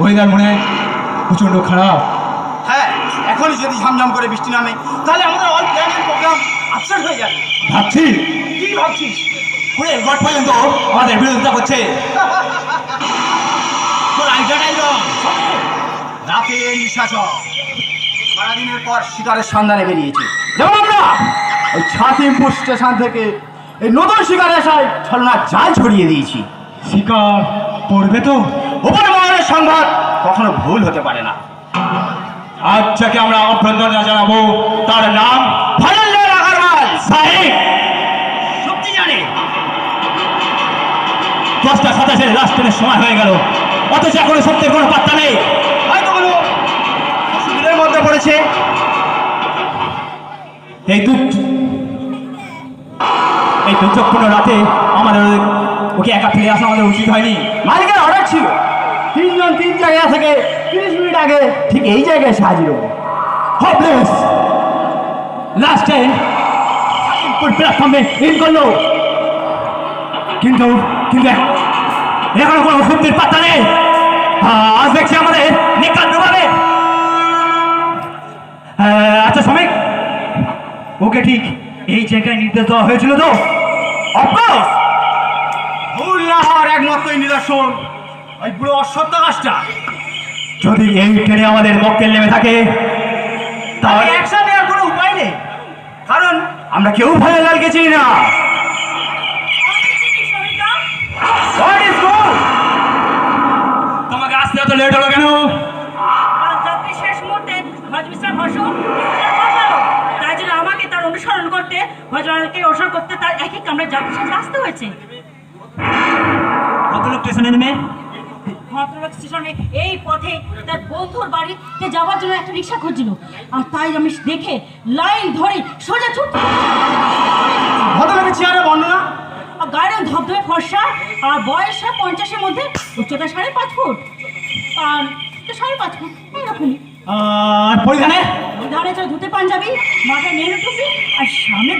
Weather মনে হয়। প্রচণ্ড খারাপ। হ্যাঁ এখনই যদি ঝমঝম করে বৃষ্টি নামে তাহলে আমাদের অল প্ল্যানের প্রোগ্রাম আপসেট হয়ে যাবে। ভাবছি। কি ভাবছিস? পুরো এরপর পর্যন্ত আমাদের বিরোধিতা করছে। তোর আইডিয়াটাই রং রাতে সারাদিনের পর শিকারের সন্ধানে বেরিয়েছি। যেমন আমরা! ওই ছাতিমপুর স্টেশন থেকে এই নতুন শিকারে আসায় ছলনা জাল ছড়িয়ে দিয়েছি। শিকার পড়বে তো? সংবাদ কখনো ভুল হতে পারে না। আজ যাকে আমরা অভ্যন্তরতা জানাব। তার নাম ফজলুল আগারওয়াল সাহেব। সত্যি জানে? দশটা সাতাশের ট্রেনের সময় হয়ে গেল। অথচ এখনও সত্যের কোনো পাত্তা নেই। হয়তো কোনো অসুবিধার মধ্যে পড়েছে। এই দু এই দুর্যোগপূর্ণ রাতে আমাদের ওকে একা ফিরে আসা আমাদের উচিত হয়নি। মালিকের অর্ডার ছিল। তিনজন তিন জায়গা থেকে তিরিশ মিনিট আগে ঠিক এই জায়গায় এসে হাজির লাস্ট ট্রেন প্ল্যাটফর্মে ইন করল। কিন্তু কিন্তু এখনও কোনো সত্যির পাত্তা নেই। আজ দেখছি আমাদের নিকাল ডুবাবে। আচ্ছা শ্রমিক ওকে ঠিক এই জায়গায় নির্দেশ দেওয়া হয়েছিল তো? অফকোর্স ভুল না হওয়ার একমাত্রই নিদর্শন। ওই অশ্বত্থ গাছটা। যদি এই ট্রেনে আমাদের মক্কেল নেমে থাকে তাহলে অ্যাকশন নেওয়ার কোনো উপায় নেই। কারণ আমরা কেউ ভয়ে লালকে চিনি না। তোমাকে আসতে এত লেট হলো কেন? আর যাত্রী আমাকে তার অনুসরণ করতে হজরতকে অনুসরণ করতে তার এক এক কামরায় যাত্রীর সাথে আসতে হয়েছে। কত লোক স্টেশনে নেমে? ভদ্রলোক স্টেশনে এই পথে তার বন্ধুর বাড়িতে যাওয়ার জন্য একটা রিক্সা খুঁজছিল। আর তাই আমি দেখে লাইন ধরে সোজা ছুট ভদ্রলোকের চেয়ারে বর্ণনা? আর গায়ের ধবধবে ফর্সা আর বয়সে পঞ্চাশের মধ্যে উচ্চতা সাড়ে পাঁচ ফুট। আর সাড়ে পাঁচ ফুট এরকমই আর পরিধানে? ওই ধারে ধুতে পাঞ্জাবি মাথায় নেড়ে টুপি আর সামনে